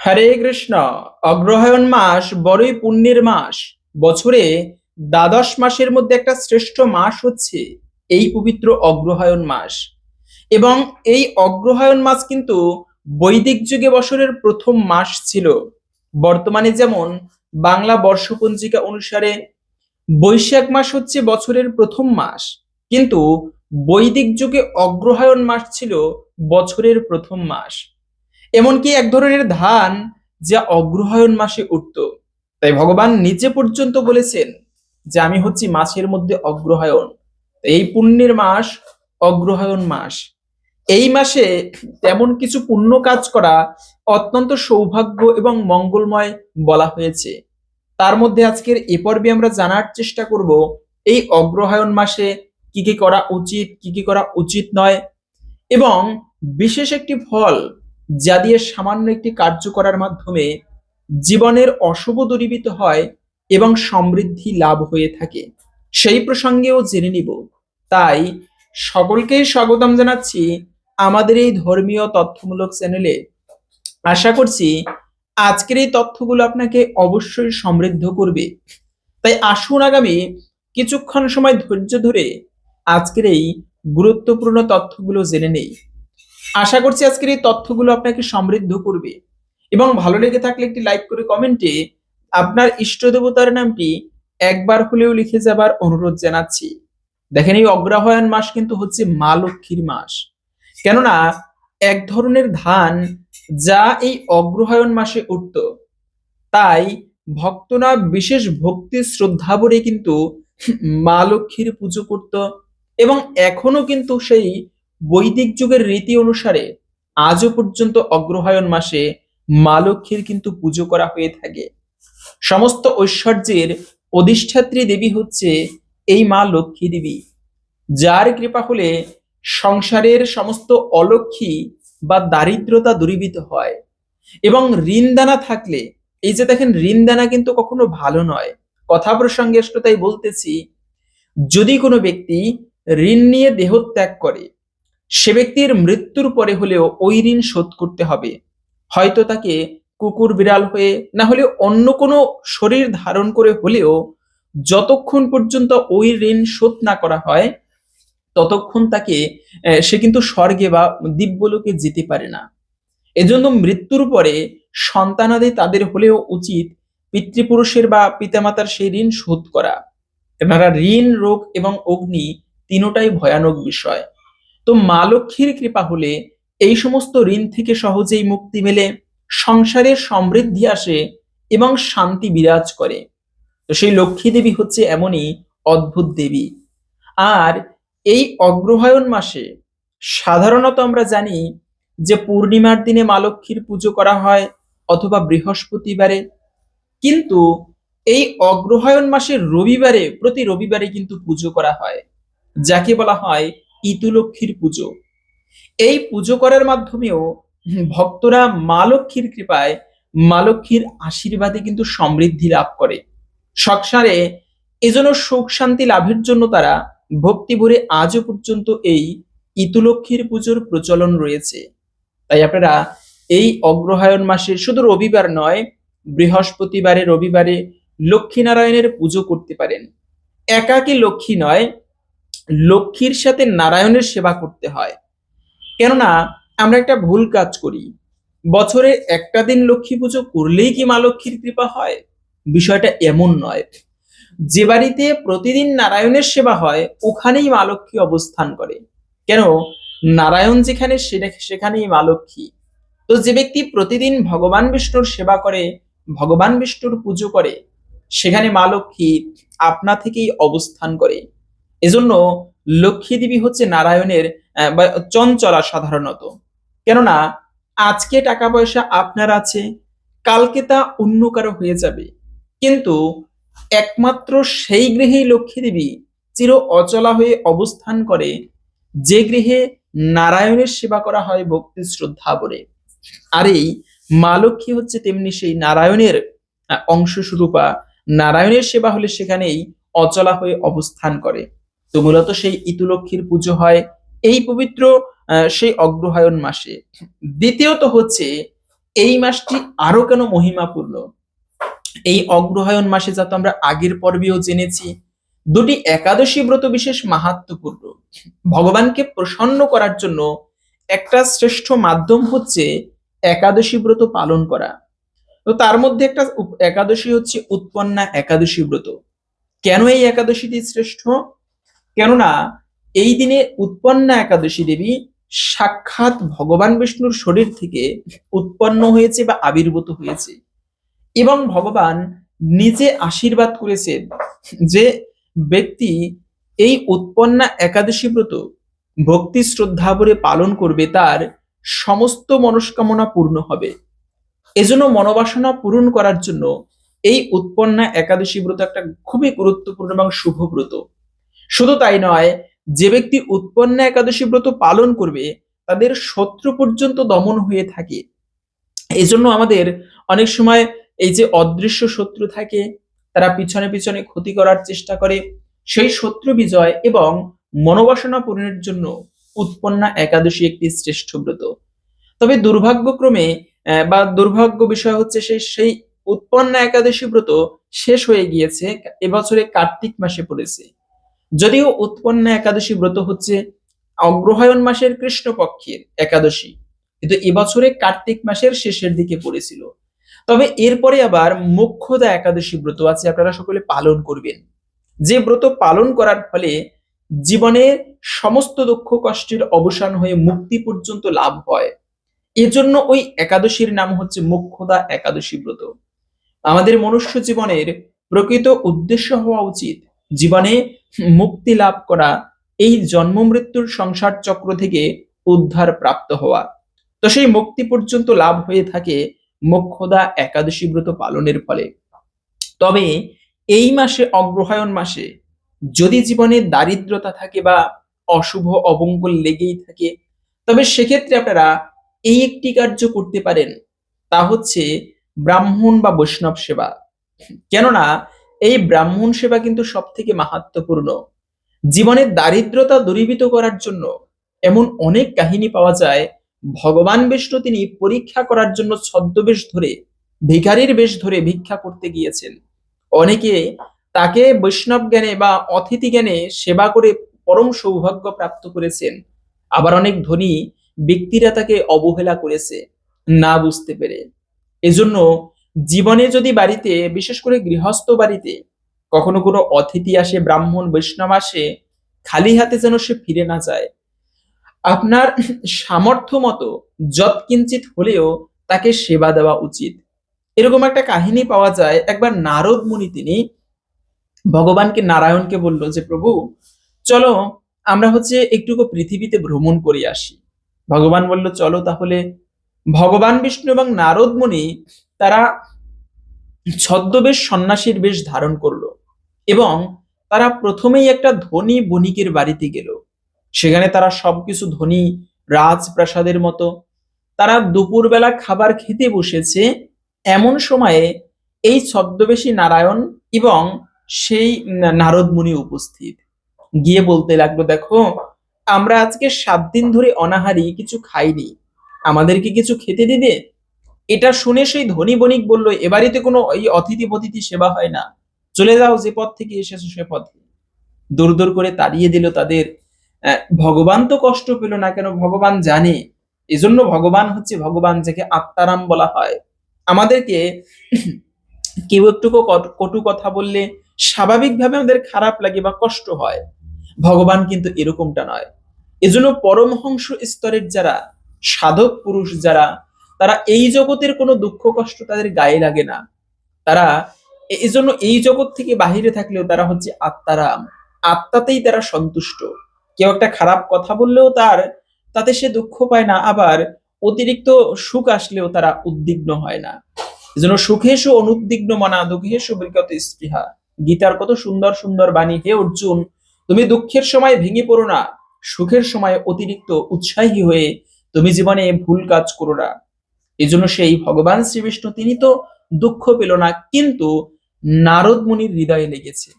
হরে কৃষ্ণ। অগ্রহায়ণ মাস, বড়ই পুণ্যের মাস। বছরে দ্বাদশ মাসের মধ্যে একটা শ্রেষ্ঠ মাস হচ্ছে এই পবিত্র অগ্রহায়ণ মাস। এবং এই অগ্রহায়ণ মাস কিন্তু বৈদিক যুগে বছরের প্রথম মাস ছিল। বর্তমানে যেমন বাংলা বর্ষপঞ্জিকা অনুসারে বৈশাখ মাস হচ্ছে বছরের প্রথম মাস। কিন্তু বৈদিক যুগে অগ্রহায়ণ মাস ছিল বছরের প্রথম মাস। এমনকি এক ধরনের ধান যা অগ্রহায়ণ মাসে উঠত। তাই ভগবান নিজে পর্যন্ত বলেছেন যে আমি হচ্ছি মাসের মধ্যে অগ্রহায়ণ। এই পুণ্যের মাস অগ্রহায়ণ মাস। এই মাসে তেমন কিছু পুণ্য কাজ করা অত্যন্ত সৌভাগ্য এবং মঙ্গলময় বলা হয়েছে। তার মধ্যে আজকের এ পর্বে আমরা জানার চেষ্টা করব, এই অগ্রহায়ণ মাসে কি কি করা উচিত, কি কি করা উচিত নয় এবং বিশেষ একটি ফল যা দিয়ে সামান্য একটি কার্য করার মাধ্যমে জীবনের অশুভ দূরীভূত হয় এবং সমৃদ্ধি লাভ হয়ে থাকে। সেই প্রসঙ্গেও জেনে নিব। তাই সকলকেই স্বাগতম জানাচ্ছি আমাদের এই ধর্মীয় তথ্যমূলক চ্যানেলে আশা করছি আজকের এই তথ্যগুলো আপনাকে অবশ্যই সমৃদ্ধ করবে। তাই আসুন আগামী কিছুক্ষণ সময় ধৈর্য ধরে আজকের এই গুরুত্বপূর্ণ তথ্যগুলো জেনে নেই। আশা করছি আজকের এই তথ্যগুলো আপনাকে সমৃদ্ধ করবে। এবং ভালো লেগে থাকলে একটি লাইক করে কমেন্টে আপনার ইষ্ট দেবতার নামটি একবার হলেও লিখে যাবার অনুরোধ জানাচ্ছি। দেখেন এই অগ্রহায়ণ মাস কিন্তু হচ্ছে মা লক্ষ্মীর মাস। কেননা এক ধরনের ধান যা এই অগ্রহায়ণ মাসে উঠত, তাই ভক্তরা বিশেষ ভক্তি শ্রদ্ধা ভরে কিন্তু মা লক্ষ্মীর পুজো করত এবং এখনও কিন্তু সেই বৈদিক যুগের রীতি অনুসারে আজও পর্যন্ত অগ্রহায়ণ মাসে মা লক্ষ্মীর কিন্তু পুজো করা হয়ে থাকে। সমস্ত ঐশ্বর্যের অধিষ্ঠাত্রী দেবী হচ্ছে এই মা লক্ষ্মী দেবী। যার কৃপা হলে সংসারের সমস্ত অলক্ষী বা দারিদ্রতা দূরীভূত হয়। এবং ঋণদানা থাকলে, এই যে দেখেন ঋণদানা কিন্তু কখনো ভালো নয়। কথা প্রসঙ্গে বলতেছি, যদি কোনো ব্যক্তি ঋণ নিয়ে দেহত্যাগ করে সে ব্যক্তির মৃত্যুর পরে হলেও ওই ঋণ শোধ করতে হবে। হয়তো তাকে কুকুর বিড়াল হয়ে, না হলে অন্য কোনো শরীর ধারণ করে হলেও যতক্ষণ পর্যন্ত ওই ঋণ শোধ না করা হয়, ততক্ষণ তাকে সে কিন্তু স্বর্গে বা দিব্যলোকে যেতে পারে না। এজন্য মৃত্যুর পরে সন্তানাদি তাদের হলেও উচিত পিতৃপুরুষের বা পিতামাতার সেই ঋণ শোধ করা। কেননা ঋণ, রোগ এবং অগ্নি তিনোটাই ভয়ানক বিষয়। তো মা লক্ষ্মীর কৃপা হলে এই সমস্ত ঋণ থেকে সহজেই মুক্তি মেলে, সংসারের সমৃদ্ধি আসে এবং শান্তি বিরাজ করে। তো সেই লক্ষ্মী দেবী হচ্ছে এমনই অদ্ভুত দেবী। আর এই অগ্রহায়ণ মাসে সাধারণত আমরা জানি যে পূর্ণিমার দিনে মা লক্ষ্মীর পুজো করা হয় অথবা বৃহস্পতিবারে। কিন্তু এই অগ্রহায়ণ মাসের রবিবারে, প্রতি রবিবারে কিন্তু পুজো করা হয়, যাকে বলা হয় ইতুলক্ষ্মীর পুজো। এই পুজো করার মাধ্যমেও ভক্তরা মা লক্ষ্মীর কৃপায় মা লক্ষ্মীর আশীর্বাদে কিন্তু সমৃদ্ধি লাভ করে। সংসারে এজন্য সুখ শান্তি লাভের জন্য তারা ভক্তি ভরে আজও পর্যন্ত এই ইতুলক্ষ্মীর পুজোর প্রচলন রয়েছে। তাই আপনারা এই অগ্রহায়ণ মাসে শুধু রবিবার নয়, বৃহস্পতিবারে, রবিবারে লক্ষ্মীনারায়ণের পুজো করতে পারেন। একাকী লক্ষ্মী নয় লক্ষ্মীর সাথে নারায়ণের সেবা করতে হয়। কেননা, আমরা একটা ভুল কাজ করি। বছরে একটা দিন লক্ষ্মী পুজো করলেই কি মা লক্ষ্মীর কৃপা হয়? বিষয়টা এমন নয়। যে বাড়িতে প্রতিদিন নারায়ণের সেবা হয়, ওখানেই মা লক্ষ্মী অবস্থান করে। কেন? নারায়ণ যেখানে সেখানেই মা লক্ষ্মী। তো যে ব্যক্তি প্রতিদিন ভগবান বিষ্ণুর সেবা করে, ভগবান বিষ্ণুর পুজো করে, সেখানে মা লক্ষ্মী আপনা থেকেই অবস্থান করে। এজন্য লক্ষ্মী দেবী হচ্ছে নারায়ণের বা চঞ্চলা সাধারণত। কেননা, আজকে টাকা পয়সা আপনার আছে, কালকে তা অন্য কারও হয়ে যাবে। কিন্তু একমাত্র সেই গৃহেই লক্ষ্মী দেবী চির অচলা হয়ে অবস্থান করে, যে গৃহে নারায়ণের সেবা করা হয় ভক্তি শ্রদ্ধা বলে। আর এই মা লক্ষ্মী হচ্ছে তেমনি সেই নারায়ণের অংশ অংশস্বরূপা। নারায়ণের সেবা হলে সেখানেই অচলা হয়ে অবস্থান করে। তো মূলত সেই ইতুলক্ষ্মীর পুজো হয় এই পবিত্র সেই অগ্রহায়ণ মাসে। দ্বিতীয়ত হচ্ছে, এই মাসটি আরও কেন মহিমাপূর্ণ? এই অগ্রহায়ণ মাসে যা তো আমরা আগের পর্বেও জেনেছি, দুটি একাদশী ব্রত বিশেষ মাহাত্মপূর্ণ ভগবানকে প্রসন্ন করার জন্য একটা শ্রেষ্ঠ মাধ্যম হচ্ছে একাদশী ব্রত পালন করা। তো তার মধ্যে একটা একাদশী হচ্ছে উৎপন্না একাদশী ব্রত। কেন এই একাদশীটি শ্রেষ্ঠ? কেননা, এই দিনে উৎপন্না একাদশী দেবী সাক্ষাৎ ভগবান বিষ্ণুর শরীর থেকে উৎপন্ন হয়েছে বা আবির্ভূত হয়েছে। এবং ভগবান নিজে আশীর্বাদ করেছেন যে ব্যক্তি এই উৎপন্না একাদশী ব্রত ভক্তি শ্রদ্ধা ভরে পালন করবে, তার সমস্ত মনস্কামনা পূর্ণ হবে। এজন্য মনোবাসনা পূরণ করার জন্য এই উৎপন্না একাদশী ব্রত একটা খুবই গুরুত্বপূর্ণ এবং শুভ ব্রত। শুধু তাই নয়, যে ব্যক্তি উৎপন্না একাদশী ব্রত পালন করবে, তাদের শত্রু পর্যন্ত দমন হয়ে থাকে। এই জন্য আমাদের অনেক সময় এই যে অদৃশ্য শত্রু থাকে, তারা পিছনে পিছনে ক্ষতি করার চেষ্টা করে, সেই শত্রু বিজয় এবং মনোবাসনা পূরণের জন্য উৎপন্না একাদশী একটি শ্রেষ্ঠ ব্রত। তবে দুর্ভাগ্যক্রমে বা দুর্ভাগ্য বিষয় হচ্ছে সেই সেই উৎপন্না একাদশী ব্রত শেষ হয়ে গিয়েছে এবছরে কার্তিক মাসে পড়েছে। যদিও উৎপন্না একাদশী ব্রত হচ্ছে অগ্রহায়ণ মাসের কৃষ্ণপক্ষের একাদশী, কিন্তু এবছরে কার্তিক মাসের শেষের দিকে পড়েছিল। তবে এরপরে আবার মোক্ষদা একাদশী ব্রত আছে, আপনারা সকলে পালন করবেন। যে ব্রত পালন করার ফলে জীবনের সমস্ত দুঃখ কষ্টের অবসান হয়ে মুক্তি পর্যন্ত লাভ হয়। এজন্য ওই একাদশীর নাম হচ্ছে মোক্ষদা একাদশী ব্রত। আমাদের মনুষ্য জীবনের প্রকৃত উদ্দেশ্য হওয়া উচিত জীবনে মুক্তি লাভ করা এই জন্ম মৃত্যুর সংসার চক্র থেকে উদ্ধার প্রাপ্ত হওয়া। তো সেই মুক্তি পর্যন্ত লাভ হয়ে থাকে মোক্ষদা একাদশী ব্রত পালনের ফলে। তবে এই মাসে অগ্রহায়ণ মাসে যদি জীবনে দারিদ্রতা থাকে বা অশুভ অবঙ্গল লেগেই থাকে, তবে সেক্ষেত্রে আপনারা এই একটি কার্য করতে পারেন, তা হচ্ছে ব্রাহ্মণ বা বৈষ্ণব সেবা। কেননা এই ব্রাহ্মণ সেবা কিন্তু সব থেকে মাহাত্মপূর্ণ জীবনের দারিদ্রতা দূরীভূত করার জন্য এমন অনেক কাহিনী পাওয়া যায়। ভগবান বিষ্ণু তিনি পরীক্ষা করার জন্য ছদ্মবেশ ধরে, ভিখারির বেশ ধরে ভিক্ষা করতে গিয়েছেন। অনেকে তাকে বৈষ্ণব জ্ঞানে বা অতিথি জ্ঞানে সেবা করে পরম সৌভাগ্য প্রাপ্ত করেছেন। আবার অনেক ধনী ব্যক্তিরা তাকে অবহেলা করেছে, না বুঝতে পেরে। এজন্য জীবনে যদি বাড়িতে, বিশেষ করে গৃহস্থ বাড়িতে, কখনো কোনো অতিথি আসে, ব্রাহ্মণ, বৈষ্ণব আসে, খালি হাতে যেন সে ফিরে না যায়, আপনার সামর্থ্য মতো যৎকিঞ্চিত হলেও তাকে সেবা দেওয়া উচিত। এরকম একটা কাহিনী পাওয়া যায়, একবার নারদ মুনি তিনি ভগবানকে নারায়ণকে বলল যে, প্রভু, চলো আমরা হচ্ছে একটুকু পৃথিবীতে ভ্রমণ করে আসি। ভগবান বলল, চলো তাহলে ভগবান বিষ্ণু এবং নারদ মুনি তারা ছদ্মবেশ সন্ন্যাসীর বেশ ধারণ করল এবং তারা প্রথমেই একটা ধনী বণিকের বাড়িতে গেল। সেখানে তারা সবকিছু ধনী রাজপ্রাসাদের মতো। তারা দুপুরবেলা খাবার খেতে বসেছে এমন সময়ে এই ছদ্মবেশী নারায়ণ এবং সেই নারদ মুনি উপস্থিত। গিয়ে বলতে লাগল, দেখো, আমরা আজকে সাত দিন ধরে অনাহারি কিছু খাইনি। আমাদেরকে কিছু খেতে দিবে? এটা শুনে সেই ধনী বণিক বলল এবারেতে কোনো এই অতিথি পতিথি সেবা হয় না। চলে যাও যে পথ থেকে এসেছ সে পথে। দূর দূর করে তাড়িয়ে দিল তাদের। ভগবান তো কষ্ট পেল না কেন? ভগবান জানে। এজন্য ভগবান হচ্ছে ভগবান যাকে আত্মারাম বলা হয়। আমাদেরকে কেউ একটু কট- কটু কথা বললে স্বাভাবিকভাবে আমাদের খারাপ লাগে বা কষ্ট হয়। ভগবান কিন্তু এরকমটা নয়। এজন্য পরমহংস স্তরের যারা সাধক পুরুষ যারা, তারা এই জগতের কোনো দুঃখ কষ্ট তাদের গায়ে লাগে না। তারা এই জন্য এই জগৎ থেকে বাহিরে থাকলেও তারা হচ্ছে আত্মারাম আত্মাতেই তারা সন্তুষ্ট। কেউ একটা খারাপ কথা বললেও তার, তাতে সে দুঃখ পায় না। আবার অতিরিক্ত সুখ আসলেও তারা উদ্বিগ্ন হয় না। এজন্য সুখেশু অনুদ্বিগ্ন মনা দুঃখেশু বিগত স্পৃহা। গীতার কত সুন্দর সুন্দর বাণী, হে অর্জুন, তুমি দুঃখের সময় ভেঙে পড়ো না। সুখের সময় অতিরিক্ত উৎসাহী হয়ে তুমি জীবনে ভুল কাজ করো না। এজন্য সেই ভগবান শ্রীবিষ্ণু, তিনি তো দুঃখ পেল না, কিন্তু নারদ মুনির হৃদয়ে লেগেছে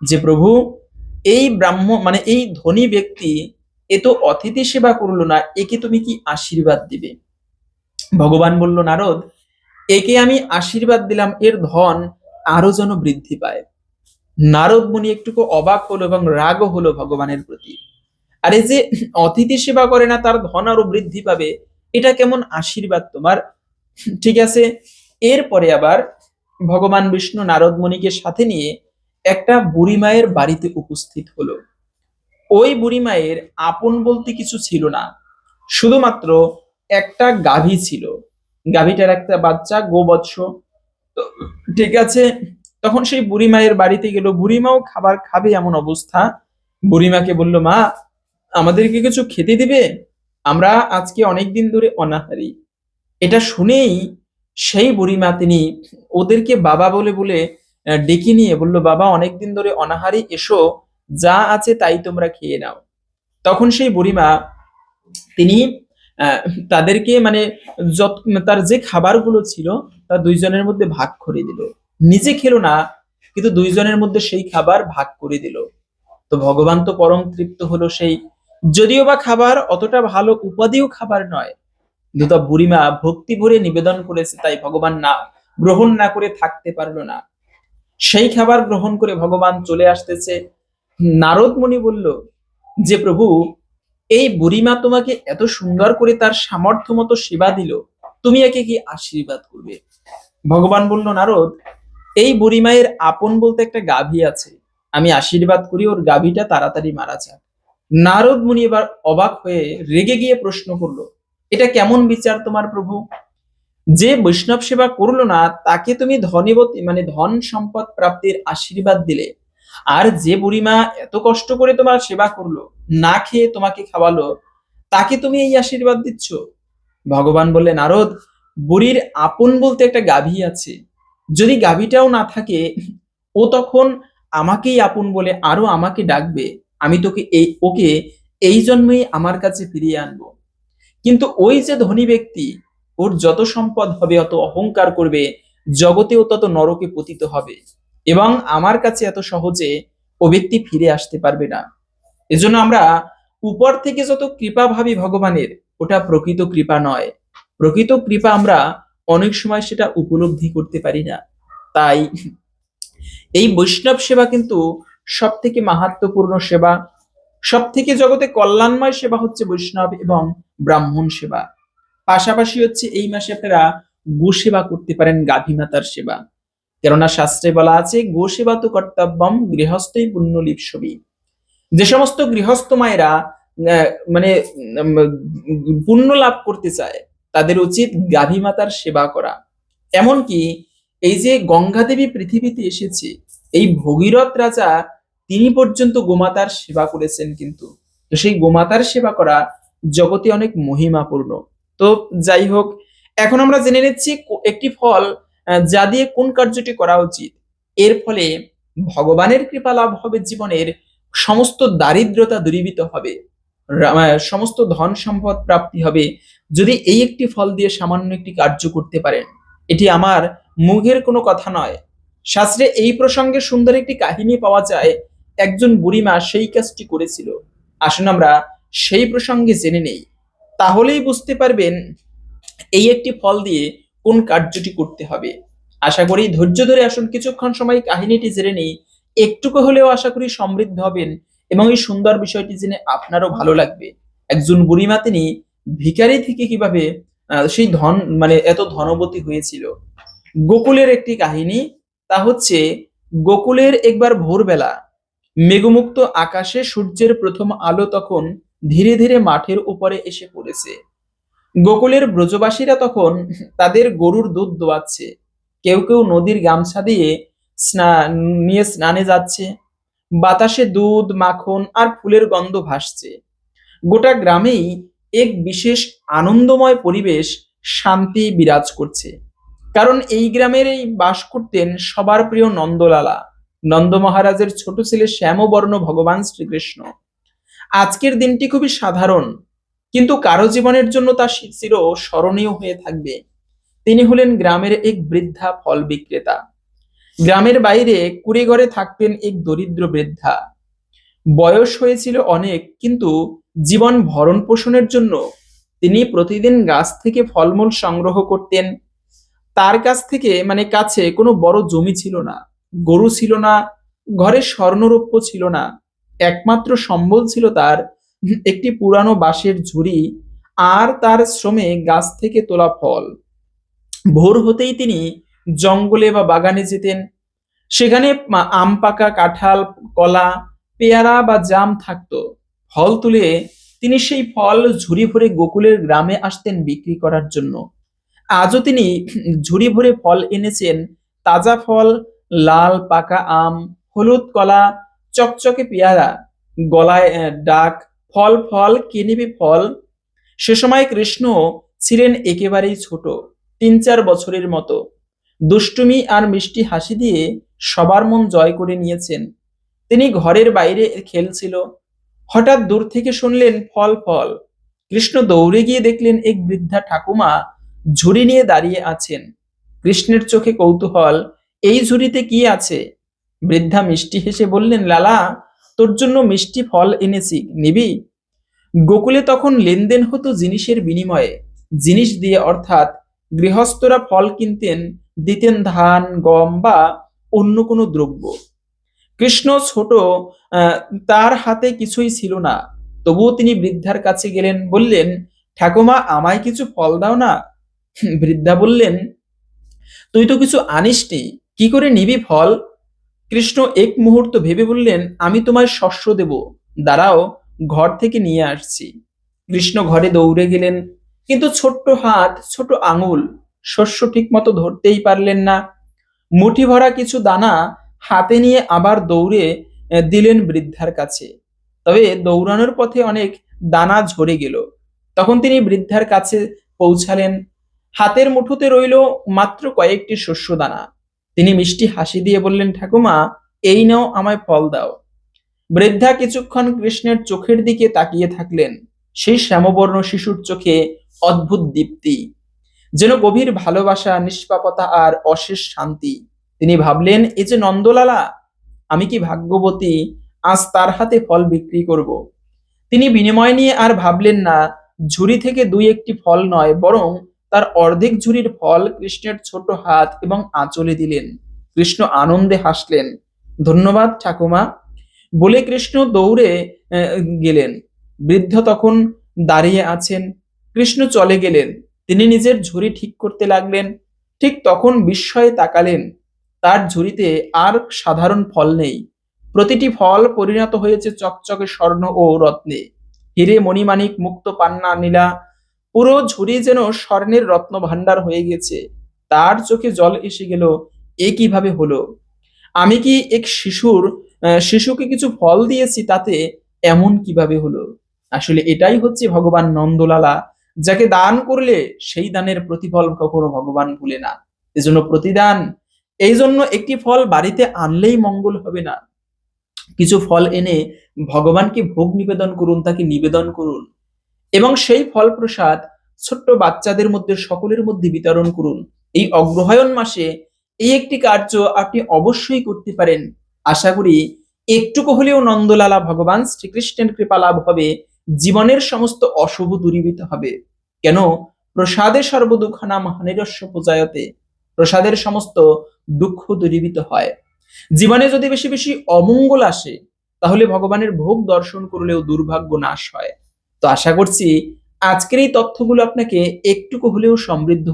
যে, প্রভু, এই ব্রাহ্ম মানে এই ধনী ব্যক্তি এ তো অতিথি সেবা করল না, একে তুমি কি আশীর্বাদ দিবে? ভগবান বলল, নারদ, একে আমি আশীর্বাদ দিলাম, এর ধন আরও যেন বৃদ্ধি পায়। নারদ মুনি একটুকু অবাক হলো এবং রাগও হলো ভগবানের প্রতি। আর এই যে অতিথি সেবা করে না, তার ধন আরও বৃদ্ধি পাবে, এটা কেমন আশীর্বাদ তোমার? ঠিক আছে? এরপরে আবার ভগবান বিষ্ণু নারদ মুনিকে সাথে নিয়ে একটা বুড়ি মায়ের বাড়িতে উপস্থিত হলো। ওই বুড়ি মায়ের আপন বলতে কিছু ছিল না, শুধুমাত্র একটা গাভী ছিল। গাভীটার একটা বাচ্চা, গোবৎস। ঠিক আছে, তখন সেই বুড়ি মায়ের বাড়িতে গেল। বুড়িমাও খাবার খাবে এমন অবস্থা। বুড়িমাকে বলল, মা আমাদেরকে কিছু খেতে দিবে? আমরা আজকে অনেক দিন ধরে অনাহারি। এটা শুনেই সেই বুড়িমা তিনি ওদেরকে বাবা বলে বলে ডেকে নিয়ে বলল, বাবা, অনেকদিন ধরে অনাহারি, এসো, যা আছে তাই তোমরা খেয়ে নাও। তখন সেই বুড়িমা তিনি তাদেরকে মানে যত, তার যে খাবারগুলো ছিল তা দুইজনের মধ্যে ভাগ করে দিল। নিজে খেলো না, কিন্তু দুইজনের মধ্যে সেই খাবার ভাগ করে দিল। তো ভগবান তো পরম তৃপ্ত হলো সেই যদিও বা খাবার অতটা ভালো উপাদেয় খাবার নয়। কিন্তু তা বুড়িমা ভক্তি ভরে নিবেদন করেছে, তাই ভগবান না, গ্রহণ না করে থাকতে পারল না। সেই খাবার গ্রহণ করে ভগবান চলে আসতেছে। নারদ মুনি বলল, যে প্রভু, এই বুড়িমা তোমাকে এত সুন্দর করে তার সামর্থ্য মতো সেবা দিল, তুমি একে কি আশীর্বাদ করবে? ভগবান বলল, নারদ, এই বুড়িমায়ের আপন বলতে একটা গাভী আছে। আমি আশীর্বাদ করি, ওর গাভীটা তাড়াতাড়ি মারা যাক। নারদ মুনি এবার অবাক হয়ে রেগে গিয়ে প্রশ্ন করল, এটা কেমন বিচার তোমার প্রভু? যে বৈষ্ণব সেবা করল না, তাকে তুমি ধনীবতী মানে ধন সম্পদ প্রাপ্তির আশীর্বাদ দিলে। আর যে বুড়িমা এত কষ্ট করে তোমার সেবা করল, না খেয়ে তোমাকে খাওয়ালো, তাকে তুমি এই আশীর্বাদ দিচ্ছ? ভগবান বললে, নারদ, বুড়ির আপন বলতে একটা গাভী আছে। যদি গাভীটাও না থাকে, ও তখন আমাকেই আপন বলে আরও আমাকে ডাকবে। আমি তোকে এই, ওকে এই জন্মেই আমার কাছে ফিরিয়ে আনব। কিন্তু ওই যে ধনী ব্যক্তি, ওর যত সম্পদ হবে, অত অহংকার করবে, জগতেও তত নরকে পতিত হবে। এবং আমার কাছে এত সহজে ও ব্যক্তি ফিরে আসতে পারবে না। এজন্য আমরা উপর থেকে যত কৃপা ভাবি ভগবানের, ওটা প্রকৃত কৃপা নয়। প্রকৃত কৃপা আমরা অনেক সময় সেটা উপলব্ধি করতে পারি না। তাই এই বৈষ্ণব সেবা কিন্তু সব থেকে মাহাত্মপূর্ণ সেবা সব থেকে জগতে কল্যাণময় সেবা হচ্ছে বৈষ্ণব এবং ব্রাহ্মণ সেবা। পাশাপাশি হচ্ছে এই মাসে আপনারা গো সেবা করতে পারেন গাভী মাতার সেবা। কেননা শাস্ত্রে বলা আছে, গো সেবা তো কর্তব্যম গৃহস্থই পুণ্য লিপসবি যে সমস্ত গৃহস্থ মায়েরা মানে পুণ্য লাভ করতে চায়, তাদের উচিত গাভী মাতার সেবা করা। এমনকি এই যে গঙ্গা দেবী পৃথিবীতে এসেছে, এই ভগীরথ রাজা তিনি পর্যন্ত গোমাতার সেবা করেছেন কিন্তু। তো সেই গোমাতার সেবা করা জগতে অনেক মহিমাপূর্ণ। তো যাই হোক, এখন আমরা জেনে নিচ্ছি একটি ফল যা দিয়ে কোন কার্যটি করা উচিত। এর ফলে ভগবানের কৃপা লাভ হবে, জীবনের সমস্ত দারিদ্রতা দূরীভূত হবে সমস্ত ধন সম্পদ প্রাপ্তি হবে, যদি এই একটি ফল দিয়ে সামান্য একটি কার্য করতে পারেন। এটি আমার মুখের কোনো কথা নয়। শাস্ত্রে এই প্রসঙ্গে সুন্দর একটি কাহিনী পাওয়া যায় একজন বুড়িমা সেই কাজটি করেছিল। আসুন আমরা সেই প্রসঙ্গে জেনে নেই। তাহলেই বুঝতে পারবেন এই একটি ফল দিয়ে কোন কার্যটি করতে হবে। আশা করি ধৈর্য ধরে আসুন, কিছুক্ষণ সময় কাহিনীটি জেনে নেই। একটুকু হলেও আশা করি সমৃদ্ধ হবেন এবং এই সুন্দর বিষয়টি জেনে আপনারও ভালো লাগবে। একজন বুড়িমা তিনি ভিখারি থেকে কীভাবে সেই ধন মানে এত ধনবতী হয়েছিল। গোকুলের একটি কাহিনী, তা হচ্ছে গোকুলের একবার ভোরবেলা মেঘমুক্ত আকাশে সূর্যের প্রথম আলো তখন ধীরে ধীরে মাঠের উপরে এসে পড়েছে। গোকুলের ব্রজবাসীরা তখন তাদের গরুর দুধ দোয়াচ্ছে। কেউ কেউ নদীর গামছা দিয়ে স্নান নিয়ে স্নানে যাচ্ছে। বাতাসে দুধ, মাখন আর ফুলের গন্ধ ভাসছে। গোটা গ্রামেই এক বিশেষ আনন্দময় পরিবেশ, শান্তি বিরাজ করছে। কারণ এই গ্রামের এই বাস করতেন সবার প্রিয় নন্দলালা। নন্দ মহারাজের ছোট ছেলে শ্যামবর্ণ ভগবান শ্রীকৃষ্ণ। আজকের দিনটি খুবই সাধারণ, কিন্তু কারও জীবনের জন্য তা চির স্মরণীয় হয়ে থাকবে। তিনি হলেন গ্রামের এক বৃদ্ধা ফল বিক্রেতা। গ্রামের বাইরে কুড়ে ঘরে থাকতেন এক দরিদ্র বৃদ্ধা। বয়স হয়েছিল অনেক, কিন্তু জীবন ভরণ পোষণের জন্য তিনি প্রতিদিন গাছ থেকে ফলমূল সংগ্রহ করতেন। তার কাছ থেকে মানে কাছে কোনো বড় জমি ছিল না। গরু ছিল না ঘরে স্বর্ণরৌপ্য ছিল না, একমাত্র সম্বল ছিল তার, একটি পুরানো বাঁশের ঝুড়ি আর তার শ্রমে গাছ থেকে তোলা ফল। ভোর হতেই তিনি জঙ্গলে বা বাগানে যেতেন। সেখানে আম পাকা, কাঁঠাল, কলা, পেয়ারা বা জাম থাকতো। ফল তুলে তিনি সেই ফল ঝুড়ি ভরে গোকুলের গ্রামে আসতেন বিক্রি করার জন্য। আজও তিনি ঝুড়ি ভরে ফল এনেছেন, তাজা ফল লাল, পাকা আম, হলুদ, কলা, চকচকে পেয়ারা, গলায় ডাক, ফল ফল কে নেবে ফল। সে সময় কৃষ্ণ ছিলেন একেবারেই ছোট, তিন চার বছরের মতো। দুষ্টুমি আর মিষ্টি হাসি দিয়ে সবার মন জয় করে নিয়েছেন। তিনি ঘরের বাইরে খেলছিল। হঠাৎ দূর থেকে শুনলেন ফল ফল। কৃষ্ণ দৌড়ে গিয়ে দেখলেন এক বৃদ্ধা ঠাকুমা ঝুড়ি নিয়ে দাঁড়িয়ে আছেন। কৃষ্ণের চোখে কৌতূহল এই ঝুড়িতে কি আছে? বৃদ্ধা মিষ্টি হেসে বললেন, লালা, তোর জন্য মিষ্টি ফল এনেছি, নিবি? গোকুলে তখন লেনদেন হতো জিনিসের বিনিময়ে। জিনিস দিয়ে অর্থাৎ গৃহস্থরা ফল কিনতেন, দিতেন ধান, গম বা অন্য কোনো দ্রব্য। কৃষ্ণ ছোট তার হাতে কিছুই ছিল না। তবুও তিনি বৃদ্ধার কাছে গেলেন, বললেন, ঠাকুমা, আমায় কিছু ফল দাও না? বৃদ্ধা বললেন, তুই তো কিছু আনিসনি কি করে নিবি ফল? কৃষ্ণ এক মুহূর্ত ভেবে বললেন, আমি তোমায় শস্য দেব। দাঁড়াও, ঘর থেকে নিয়ে আসছি। কৃষ্ণ ঘরে দৌড়ে গেলেন। কিন্তু ছোট্ট হাত, ছোট আঙুল শস্য ঠিক মতো ধরতেই পারলেন না। মুঠি ভরা কিছু দানা হাতে নিয়ে আবার দৌড়ে দিলেন বৃদ্ধার কাছে। তবে দৌড়ানোর পথে অনেক দানা ঝরে গেল। তখন তিনি বৃদ্ধার কাছে পৌঁছালেন। হাতের মুঠোতে রইল মাত্র কয়েকটি শস্য দানা। তিনি মিষ্টি হাসি দিয়ে বললেন, ঠাকুমা, এই নাও আমায় ফল দাও। বৃদ্ধা কিছুক্ষণ কৃষ্ণের চোখের দিকে তাকিয়ে থাকলেন। সেই শ্যামবর্ণ শিশুর চোখে অদ্ভুত দীপ্তি, যেন গভীর ভালোবাসা, নিষ্পাপতা আর অশেষ শান্তি। তিনি ভাবলেন, এ যে নন্দলালা, আমি কি ভাগ্যবতী? আজ তার হাতে ফল বিক্রি করব। তিনি বিনিময় নিয়ে আর ভাবলেন না, ঝুড়ি থেকে দুই একটি ফল নয়, বরং তার অর্ধেক ঝুড়ির ফল কৃষ্ণের ছোট হাত এবং আঁচলে দিলেন। কৃষ্ণ আনন্দে হাসলেন। ধন্যবাদ, ঠাকুমা। বলে কৃষ্ণ দৌড়ে গেলেন। বৃদ্ধ তখন দাঁড়িয়ে আছেন। কৃষ্ণ চলে গেলেন। তিনি নিজের ঝুড়ি ঠিক করতে লাগলেন। ঠিক তখন বিস্ময়ে তাকালেন। তার ঝুড়িতে আর সাধারণ ফল নেই। প্রতিটি ফল পরিণত হয়েছে চকচকে স্বর্ণ ও রত্নে। হিরে মণিমাণিক মুক্ত পান্না নীলা পুরো ঝুড়ি যেন স্বর্ণের রত্ন ভাণ্ডার হয়ে গেছে। তার চোখে জল এসে গেল, এ কীভাবে হলো? আমি কি এক শিশুর শিশুকে কিছু ফল দিয়েছি তাতে? এমন কীভাবে হলো? আসলে এটাই হচ্ছে ভগবান নন্দলালা, যাকে দান করলে সেই দানের প্রতিফল কখনো ভগবান ভুলে না। এজন্য প্রতিদান এই জন্য একটি ফল বাড়িতে আনলেই মঙ্গল হবে না। কিছু ফল এনে ভগবানকে ভোগ নিবেদন করুন, তাকে নিবেদন করুন। এবং সেই ফল প্রসাদ ছোট্ট বাচ্চাদের মধ্যে, সকলের মধ্যে বিতরণ করুন। এই অগ্রহায়ণ মাসে এই একটি কার্য আপনি অবশ্যই করতে পারেন। আশা করি একটুকু হলেও নন্দলালা ভগবান শ্রীকৃষ্ণের কৃপা লাভ হবে, জীবনের সমস্ত অশুভ দূরীভূত হবে। কেন? প্রসাদে সর্বদুঃখ নাম হানিরস্য পূজায়তে প্রসাদের সমস্ত দুঃখ দূরীভূত হয়। জীবনে যদি বেশি বেশি অমঙ্গল আসে, তাহলে ভগবানের ভোগ দর্শন করলেও দুর্ভাগ্য নাশ হয়। তো আশা করছি আজকের এই তথ্যগুলো আপনাকে একটুকু হলেও সমৃদ্ধ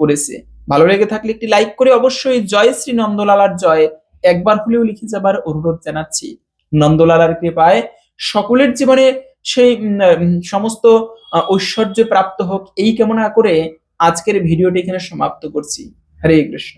করেছে। ভালো লেগে থাকলে একটি লাইক করে অবশ্যই জয় শ্রী নন্দলালার জয় একবার হলেও লিখে যাবার অনুরোধ জানাচ্ছি। নন্দলালার কৃপায় সকলের জীবনে সেই সমস্ত ঐশ্বর্য প্রাপ্ত হোক, এই কামনা করে আজকের ভিডিওটি এখানে সমাপ্ত করছি। হরে কৃষ্ণ।